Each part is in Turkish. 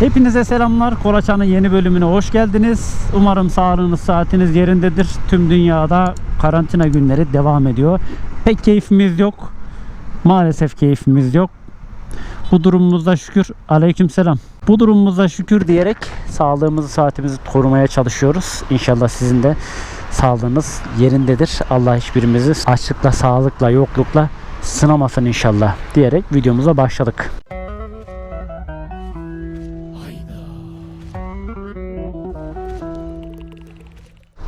Hepinize selamlar. Kolaçan'ın yeni bölümüne hoş geldiniz. Umarım sağlığınız, saatiniz yerindedir. Tüm dünyada karantina günleri devam ediyor. Pek keyfimiz yok. Maalesef keyfimiz yok. Bu durumumuzda şükür. Aleykümselam. Bu durumumuzda şükür diyerek sağlığımızı, saatimizi korumaya çalışıyoruz. İnşallah sizin de sağlığınız yerindedir. Allah hiçbirimizi açlıkla, sağlıkla, yoklukla sınamasın inşallah diyerek videomuza başladık.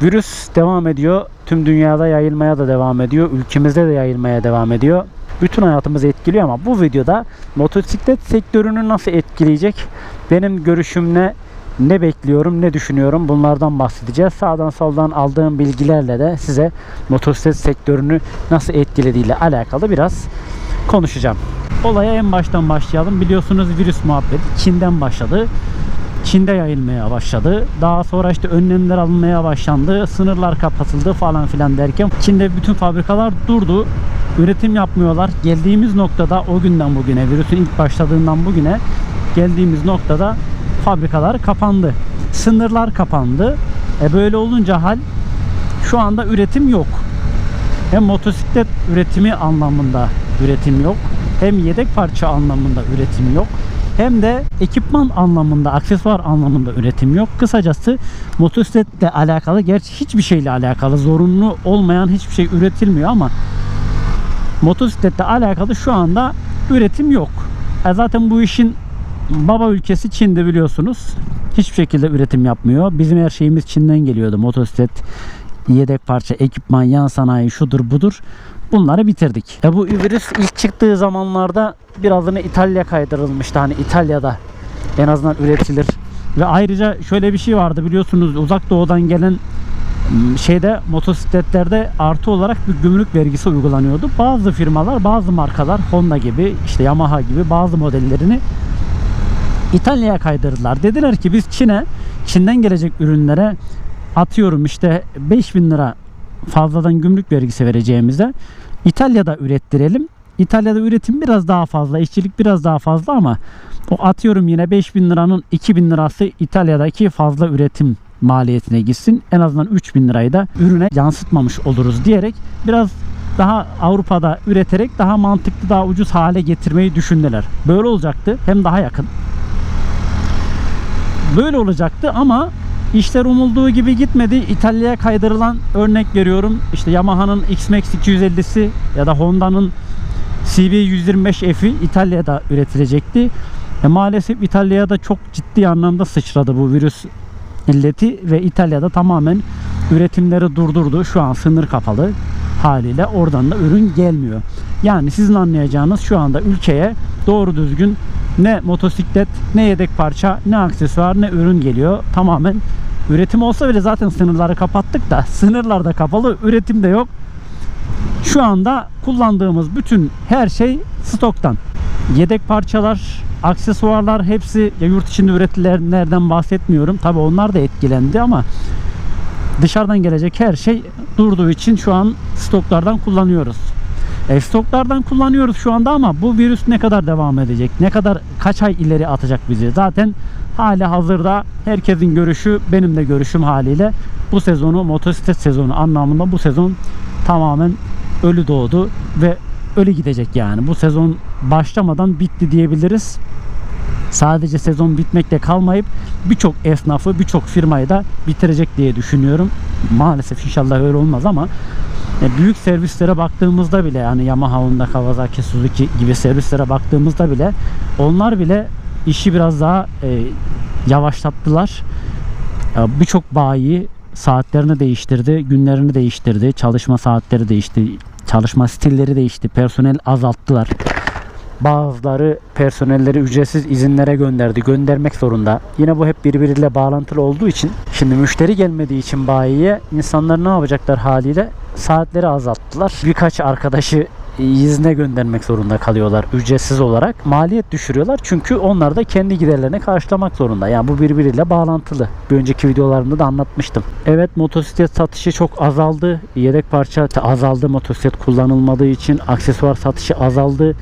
Virüs devam ediyor. Tüm dünyada yayılmaya da devam ediyor. Ülkemizde de yayılmaya devam ediyor. Bütün hayatımızı etkiliyor ama bu videoda motosiklet sektörünü nasıl etkileyecek? Benim görüşümle ne bekliyorum, ne düşünüyorum bunlardan bahsedeceğiz. Sağdan soldan aldığım bilgilerle de size motosiklet sektörünü nasıl etkilediğiyle alakalı biraz konuşacağım. Olaya en baştan başlayalım. Biliyorsunuz virüs muhabbeti Çin'den başladı. Çin'de yayılmaya başladı. Daha sonra işte önlemler alınmaya başlandı. Sınırlar kapatıldı falan filan derken Çin'de bütün fabrikalar durdu. Üretim yapmıyorlar. Geldiğimiz noktada o günden bugüne virüsün ilk başladığından bugüne geldiğimiz noktada fabrikalar kapandı. Sınırlar kapandı. E böyle olunca hal şu anda üretim yok. Hem motosiklet üretimi anlamında üretim yok. Hem yedek parça anlamında üretim yok. Hem de ekipman anlamında, aksesuar anlamında üretim yok. Kısacası motosikletle alakalı, gerçi hiçbir şeyle alakalı, zorunlu olmayan hiçbir şey üretilmiyor ama motosikletle alakalı şu anda üretim yok. E zaten bu işin baba ülkesi Çin'de biliyorsunuz. Hiçbir şekilde üretim yapmıyor. Bizim her şeyimiz Çin'den geliyordu. Motosiklet, yedek parça, ekipman, yan sanayi şudur budur. Bunları bitirdik. E bu virüs ilk çıktığı zamanlarda birazını İtalya kaydırılmıştı. Hani İtalya'da en azından üretilir. Ve ayrıca şöyle bir şey vardı biliyorsunuz uzak doğudan gelen m, şeyde motosikletlerde artı olarak bir gümrük vergisi uygulanıyordu. Bazı firmalar, bazı markalar Honda gibi, işte Yamaha gibi bazı modellerini İtalya'ya kaydırdılar. Dediler ki biz Çin'e, Çin'den gelecek ürünlere atıyorum işte 5000 lira fazladan gümrük vergisi vereceğimize İtalya'da ürettirelim. İtalya'da üretim biraz daha fazla, işçilik biraz daha fazla ama o atıyorum yine 5000 liranın 2000 lirası İtalya'daki fazla üretim maliyetine gitsin. En azından 3000 lirayı da ürüne yansıtmamış oluruz diyerek biraz daha Avrupa'da üreterek daha mantıklı, daha ucuz hale getirmeyi düşündüler. Böyle olacaktı. Hem daha yakın. Böyle olacaktı ama işler umulduğu gibi gitmedi. İtalya'ya kaydırılan örnek veriyorum. İşte Yamaha'nın X-Max 250'si ya da Honda'nın CB125F'i İtalya'da üretilecekti. E maalesef İtalya'da çok ciddi anlamda sıçradı bu virüs illeti ve İtalya'da tamamen üretimleri durdurdu. Şu an sınır kapalı haliyle oradan da ürün gelmiyor. Yani sizin anlayacağınız şu anda ülkeye doğru düzgün ne motosiklet, ne yedek parça, ne aksesuar, ne ürün geliyor. Tamamen üretim olsa bile zaten sınırları kapattık da sınırlar da kapalı, üretim de yok. Şu anda kullandığımız bütün her şey stoktan. Yedek parçalar, aksesuarlar hepsi ya yurt içinde üretilenlerden bahsetmiyorum. Tabi onlar da etkilendi ama dışarıdan gelecek her şey durduğu için şu an stoklardan kullanıyoruz. E, stoklardan kullanıyoruz şu anda ama bu virüs ne kadar devam edecek? Ne kadar kaç ay ileri atacak bizi? Zaten hali hazırda herkesin görüşü benim de görüşüm haliyle bu sezonu motosiklet sezonu anlamında bu sezon tamamen ölü doğdu ve ölü gidecek yani. Bu sezon başlamadan bitti diyebiliriz. Sadece sezon bitmekle kalmayıp birçok esnafı, birçok firmayı da bitirecek diye düşünüyorum. Maalesef inşallah öyle olmaz ama e, büyük servislere baktığımızda bile yani Yamaha, Honda, Kawasaki, Suzuki gibi servislere baktığımızda bile onlar bile işi biraz daha e, yavaşlattılar. E, Birçok bayi saatlerini değiştirdi, günlerini değiştirdi, çalışma saatleri değişti, çalışma stilleri değişti, personel azalttılar. Bazıları personelleri ücretsiz izinlere gönderdi. Göndermek zorunda. Yine bu hep birbiriyle bağlantılı olduğu için şimdi müşteri gelmediği için bayiye insanlar ne yapacaklar haliyle saatleri azalttılar. Birkaç arkadaşı izne göndermek zorunda kalıyorlar ücretsiz olarak. Maliyet düşürüyorlar çünkü onlar da kendi giderlerini karşılamak zorunda. Yani bu birbiriyle bağlantılı. Bir önceki videolarımda da anlatmıştım. Evet motosiklet satışı çok azaldı. Yedek parça azaldı motosiklet kullanılmadığı için. Aksesuar satışı azaldı.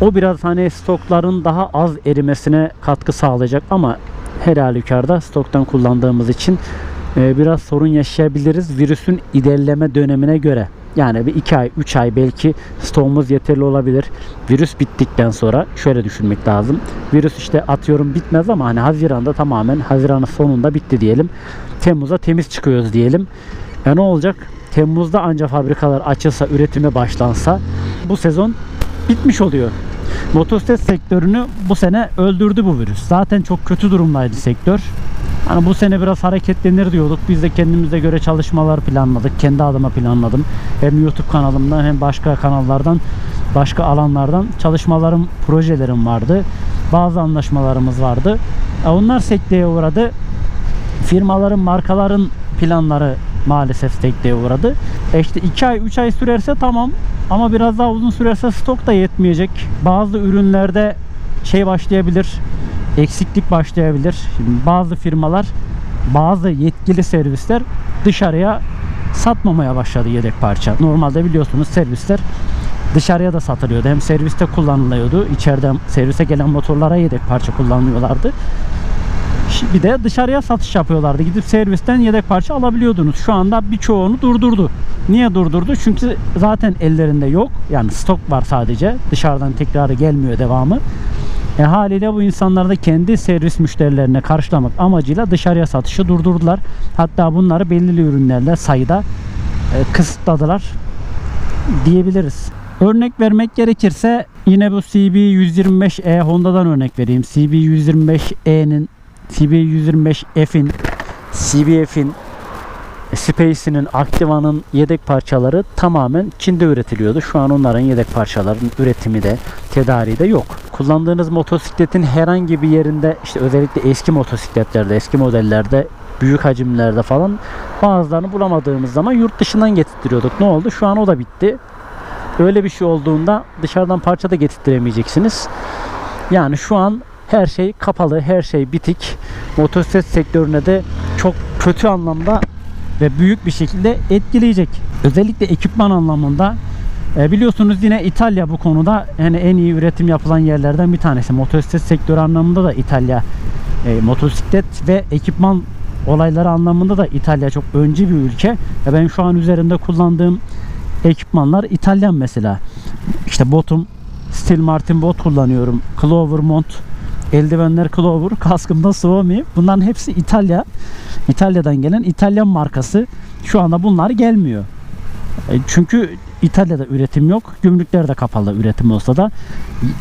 O biraz hani stokların daha az erimesine katkı sağlayacak ama her halükarda stoktan kullandığımız için e, biraz sorun yaşayabiliriz virüsün ilerleme dönemine göre. Yani bir 2 ay, 3 ay belki stoğumuz yeterli olabilir. Virüs bittikten sonra şöyle düşünmek lazım. Virüs işte atıyorum bitmez ama hani Haziran'da tamamen Haziran'ın sonunda bitti diyelim. Temmuz'a temiz çıkıyoruz diyelim. E ne olacak? Temmuz'da ancak fabrikalar açılsa, üretime başlansa bu sezon bitmiş oluyor. Motosiklet sektörünü bu sene öldürdü bu virüs. Zaten çok kötü durumdaydı sektör. Hani bu sene biraz hareketlenir diyorduk. Biz de kendimize göre çalışmalar planladık. Kendi adıma planladım. Hem YouTube kanalımdan hem başka kanallardan, başka alanlardan çalışmalarım, projelerim vardı. Bazı anlaşmalarımız vardı. E, Onlar sekteye uğradı. Firmaların, markaların planları maalesef sekteye uğradı. E işte 2 ay, 3 ay sürerse tamam. Ama biraz daha uzun sürerse stok da yetmeyecek. Bazı ürünlerde şey başlayabilir eksiklik başlayabilir. Şimdi bazı firmalar, bazı yetkili servisler dışarıya satmamaya başladı yedek parça. Normalde biliyorsunuz servisler dışarıya da satılıyordu. Hem serviste kullanılıyordu. İçeriden servise gelen motorlara yedek parça kullanıyorlardı. Şi- Bir de dışarıya satış yapıyorlardı. Gidip servisten yedek parça alabiliyordunuz. Şu anda birçoğunu durdurdu. Niye durdurdu? Çünkü zaten ellerinde yok. Yani stok var sadece. Dışarıdan tekrarı gelmiyor devamı. E haliyle bu insanlar da kendi servis müşterilerine karşılamak amacıyla dışarıya satışı durdurdular. Hatta bunları belirli ürünlerle sayıda e, kısıtladılar diyebiliriz. Örnek vermek gerekirse yine bu CB125E Honda'dan örnek vereyim. CB125E'nin CB125F'in CBF'in Space'inin, Activa'nın yedek parçaları tamamen Çin'de üretiliyordu. Şu an onların yedek parçaların üretimi de, tedariği de yok. Kullandığınız motosikletin herhangi bir yerinde işte özellikle eski motosikletlerde, eski modellerde büyük hacimlerde falan bazılarını bulamadığımız zaman yurt dışından getirtiyorduk. Ne oldu? Şu an o da bitti. Öyle bir şey olduğunda dışarıdan parça da getirtiremeyeceksiniz. Yani şu an her şey kapalı, her şey bitik. Motosiklet sektörüne de çok kötü anlamda ve büyük bir şekilde etkileyecek. Özellikle ekipman anlamında e, biliyorsunuz yine İtalya bu konuda yani en iyi üretim yapılan yerlerden bir tanesi. Motosiklet sektörü anlamında da İtalya e, motosiklet ve ekipman olayları anlamında da İtalya çok öncü bir ülke. Ya ben şu an üzerinde kullandığım ekipmanlar İtalyan mesela. İşte botum Steel Martin bot kullanıyorum. Clover mont, eldivenler Clover, kaskımda Suomi. Bunların hepsi İtalya. İtalya'dan gelen İtalyan markası. Şu anda bunlar gelmiyor. E, Çünkü İtalya'da üretim yok. Gümrükler de kapalı üretim olsa da.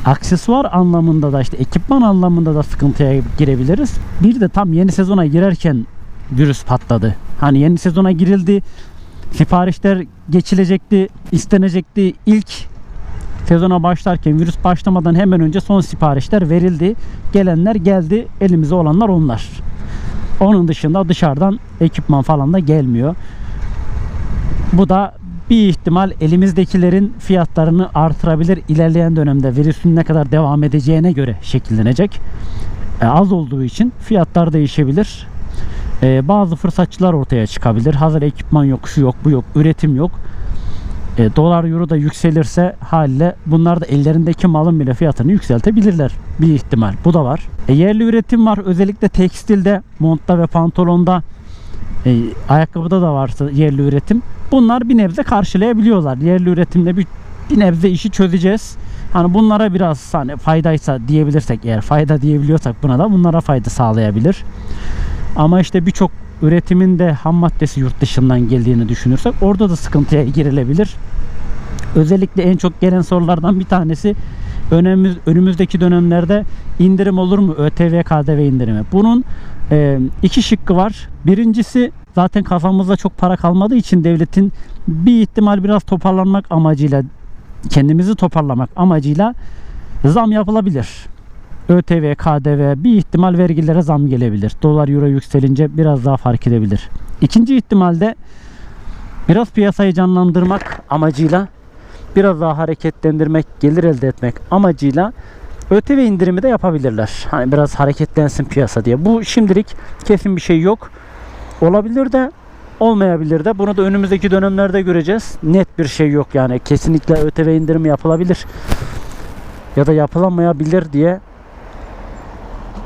Aksesuar anlamında da işte ekipman anlamında da sıkıntıya girebiliriz. Bir de tam yeni sezona girerken virüs patladı. Hani yeni sezona girildi. Siparişler geçilecekti, istenecekti. İlk sezona başlarken virüs başlamadan hemen önce son siparişler verildi. Gelenler geldi. Elimize olanlar onlar. Onun dışında dışarıdan ekipman falan da gelmiyor. Bu da bir ihtimal elimizdekilerin fiyatlarını artırabilir. İlerleyen dönemde virüsün ne kadar devam edeceğine göre şekillenecek. E, az olduğu için fiyatlar değişebilir. E, bazı fırsatçılar ortaya çıkabilir. Hazır ekipman yok, şu yok, bu yok, üretim yok. E, dolar euro da yükselirse haliyle bunlar da ellerindeki malın bile fiyatını yükseltebilirler. Bir ihtimal. Bu da var. E, yerli üretim var. Özellikle tekstilde, montta ve pantolonda e, ayakkabıda da varsa yerli üretim. Bunlar bir nebze karşılayabiliyorlar. Yerli üretimle bir, bir nebze işi çözeceğiz. Hani bunlara biraz hani faydaysa diyebilirsek eğer fayda diyebiliyorsak buna da bunlara fayda sağlayabilir. Ama işte birçok üretimin de ham maddesi yurt dışından geldiğini düşünürsek orada da sıkıntıya girilebilir. Özellikle en çok gelen sorulardan bir tanesi önümüz, önümüzdeki dönemlerde indirim olur mu? ÖTV, KDV indirimi. Bunun e, iki şıkkı var. Birincisi zaten kafamızda çok para kalmadığı için devletin bir ihtimal biraz toparlanmak amacıyla kendimizi toparlamak amacıyla zam yapılabilir. ÖTV, KDV bir ihtimal vergilere zam gelebilir. Dolar euro yükselince biraz daha fark edebilir. İkinci ihtimalde biraz piyasayı canlandırmak amacıyla biraz daha hareketlendirmek, gelir elde etmek amacıyla ÖTV indirimi de yapabilirler. Hani biraz hareketlensin piyasa diye. Bu şimdilik kesin bir şey yok. Olabilir de olmayabilir de. Bunu da önümüzdeki dönemlerde göreceğiz. Net bir şey yok yani. Kesinlikle ÖTV indirimi yapılabilir. ya da yapılamayabilir diye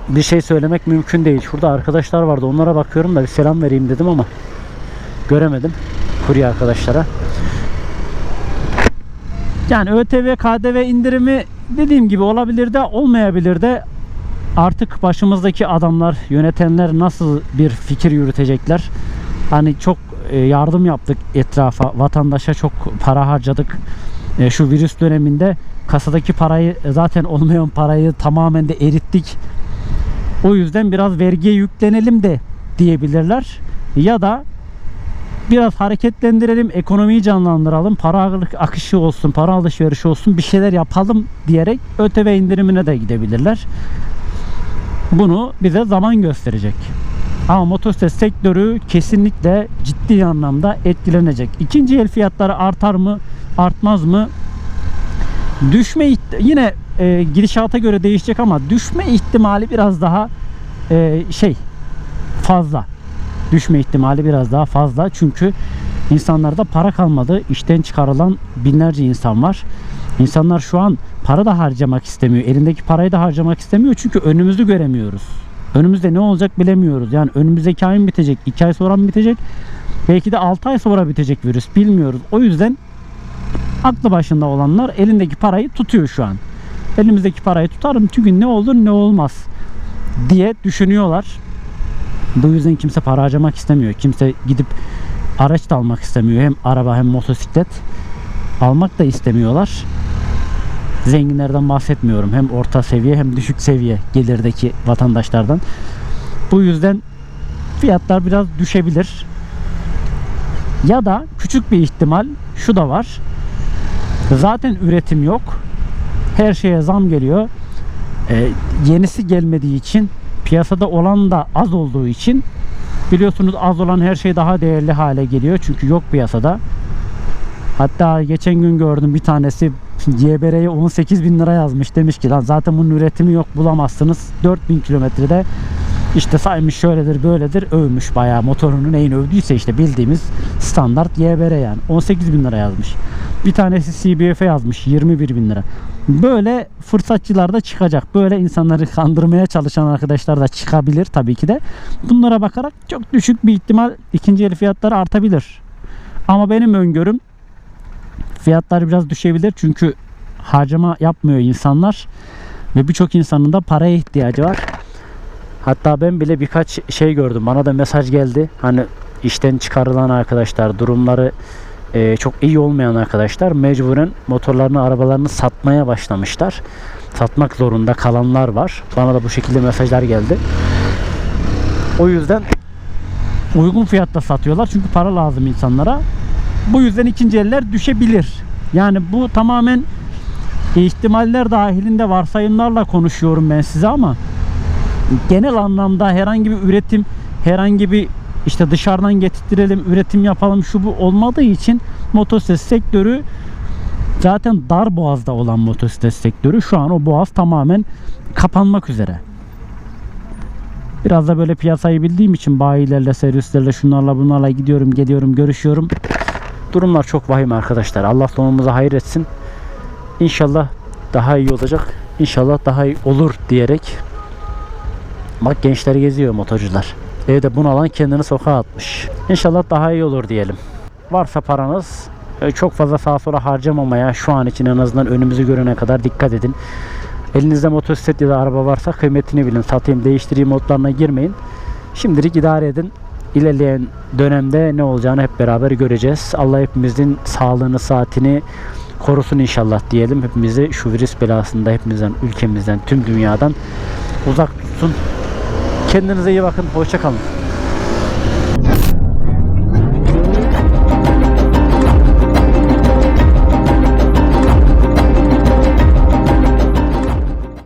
bir şey söylemek mümkün değil. Şurada arkadaşlar vardı. Onlara bakıyorum da bir selam vereyim dedim ama göremedim. Kurye arkadaşlara. Yani ÖTV, KDV indirimi dediğim gibi olabilir de olmayabilir de artık başımızdaki adamlar, yönetenler nasıl bir fikir yürütecekler? Hani çok e, yardım yaptık etrafa, vatandaşa çok para harcadık. E, Şu virüs döneminde kasadaki parayı zaten olmayan parayı tamamen de erittik. O yüzden biraz vergiye yüklenelim de diyebilirler. Ya da biraz hareketlendirelim, ekonomiyi canlandıralım, para akışı olsun, para alışverişi olsun, bir şeyler yapalım diyerek ÖTV indirimine de gidebilirler. Bunu bize zaman gösterecek. Ama motosiklet sektörü kesinlikle ciddi anlamda etkilenecek. İkinci el fiyatları artar mı, artmaz mı? Düşme yine e, gidişata göre değişecek ama düşme ihtimali biraz daha e, şey fazla. Düşme ihtimali biraz daha fazla. Çünkü insanlarda para kalmadı. İşten çıkarılan binlerce insan var. İnsanlar şu an para da harcamak istemiyor. Elindeki parayı da harcamak istemiyor. Çünkü önümüzü göremiyoruz. Önümüzde ne olacak bilemiyoruz. Yani önümüzdeki ay mı bitecek? 2 ay sonra mı bitecek? Belki de 6 ay sonra bitecek virüs. Bilmiyoruz. O yüzden aklı başında olanlar elindeki parayı tutuyor şu an. Elimizdeki parayı tutarım çünkü ne olur ne olmaz diye düşünüyorlar. Bu yüzden kimse para harcamak istemiyor. Kimse gidip araç da almak istemiyor. Hem araba hem motosiklet almak da istemiyorlar. Zenginlerden bahsetmiyorum. Hem orta seviye hem düşük seviye gelirdeki vatandaşlardan. Bu yüzden fiyatlar biraz düşebilir. Ya da küçük bir ihtimal şu da var. Zaten üretim yok. Her şeye zam geliyor. Ee, yenisi gelmediği için piyasada olan da az olduğu için biliyorsunuz az olan her şey daha değerli hale geliyor. Çünkü yok piyasada. Hatta geçen gün gördüm bir tanesi YBR'ye 18 bin lira yazmış. Demiş ki lan zaten bunun üretimi yok bulamazsınız. 4000 kilometrede işte saymış şöyledir böyledir övmüş bayağı motorunu neyin övdüyse işte bildiğimiz standart YBR yani 18 bin lira yazmış. Bir tanesi CBF'e yazmış 21 bin lira. Böyle fırsatçılar da çıkacak. Böyle insanları kandırmaya çalışan arkadaşlar da çıkabilir tabii ki de. Bunlara bakarak çok düşük bir ihtimal ikinci el fiyatları artabilir. Ama benim öngörüm fiyatlar biraz düşebilir çünkü harcama yapmıyor insanlar ve birçok insanın da paraya ihtiyacı var. Hatta ben bile birkaç şey gördüm. Bana da mesaj geldi. Hani işten çıkarılan arkadaşlar, durumları e, çok iyi olmayan arkadaşlar mecburen motorlarını, arabalarını satmaya başlamışlar. Satmak zorunda kalanlar var. Bana da bu şekilde mesajlar geldi. O yüzden uygun fiyatta satıyorlar. Çünkü para lazım insanlara. Bu yüzden ikinci eller düşebilir. Yani bu tamamen ihtimaller dahilinde varsayımlarla konuşuyorum ben size ama genel anlamda herhangi bir üretim, herhangi bir işte dışarıdan getirtirelim, üretim yapalım şu bu olmadığı için motosiklet sektörü zaten dar boğazda olan motosiklet sektörü şu an o boğaz tamamen kapanmak üzere. Biraz da böyle piyasayı bildiğim için bayilerle, servislerle, şunlarla bunlarla gidiyorum, geliyorum, görüşüyorum. Durumlar çok vahim arkadaşlar. Allah sonumuza hayır etsin. İnşallah daha iyi olacak. İnşallah daha iyi olur diyerek Bak gençler geziyor motorcular. Evde bunalan kendini sokağa atmış. İnşallah daha iyi olur diyelim. Varsa paranız e, çok fazla sağa sola harcamamaya şu an için en azından önümüzü görene kadar dikkat edin. Elinizde motosiklet ya da araba varsa kıymetini bilin. Satayım değiştireyim modlarına girmeyin. Şimdilik idare edin. İlerleyen dönemde ne olacağını hep beraber göreceğiz. Allah hepimizin sağlığını, saatini korusun inşallah diyelim. Hepimizi şu virüs belasında hepimizden, ülkemizden, tüm dünyadan uzak tutsun. Kendinize iyi bakın. Hoşça kalın.